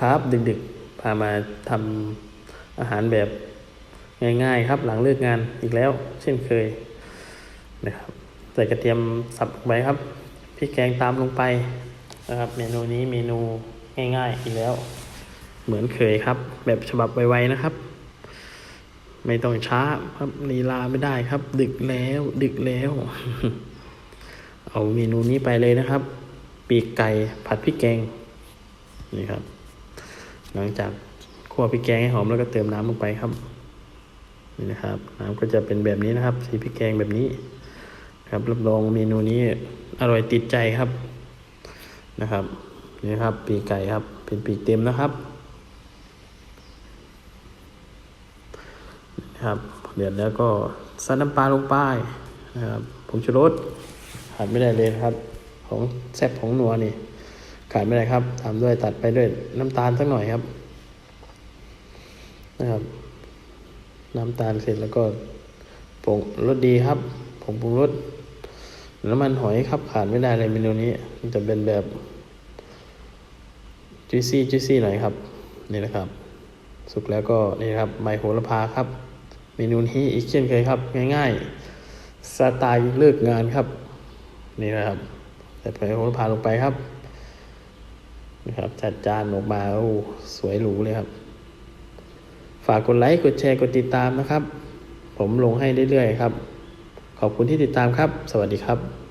ครับดึกๆ พามาทำอาหารแบบง่ายๆครับ หลังเลิกงานอีกแล้ว เช่นเคยนะครับใส่กระเทียมสับลงไปครับพริกแกงตามลงไปนะครับ เมนูนี้เมนูง่ายๆอีกแล้ว เหมือนเคยครับ แบบฉบับไวๆนะครับ ไม่ต้องช้าครับลีลาไม่ได้ครับ ดึกแล้ว ดึกแล้ว เอาเมนูนี้ไปเลยนะครับ ปีกไก่ผัดพริกแกงนี่ครับ หลังจากคั่วพริกแกงให้หอมแล้วก็เติมน้ำลงไปครับนี่นะครับ น้ำก็จะเป็นแบบนี้นะครับ สีพริกแกงแบบนี้ ครับรับรองเมนูนี้อร่อยติดใจครับนะครับนี่ครับปีกไก่ครับ เป็นปีกเต็มนะครับนะครับเดือดแล้วก็ใส่น้ำปลาลงไปนะครับผงชูรสขาดไม่ได้เลยนะครับ ของแซ่บของนัวนี่ ขาดไม่ได้ครับตามด้วยตัดไปด้วยน้ำตาลสักหน่อยครับ นะครับ น้ำตาลเสร็จแล้วก็ผงรสดีครับผงปรุงรสน้ำมันหอยครับขาดไม่ได้เลยเมนูนี้ มันจะเป็นแบบจุยซี่จุยซี่หน่อยครับ นี่นะครับ สุกแล้วก็นี่ครับใบโหระพาครับ เมนูนี้อีกเช่นเคยครับ ง่ายๆสไตล์เลิกงานครับ นี่นะครับใส่ใบโหระพาลงไปครับ นะครับ จัดจานออกมาโอ้สวยหรูเลยครับ ฝากกดไลค์ กดแชร์ กดติดตามนะครับ ผมลงให้เรื่อยๆครับ ขอบคุณที่ติดตามครับ สวัสดีครับ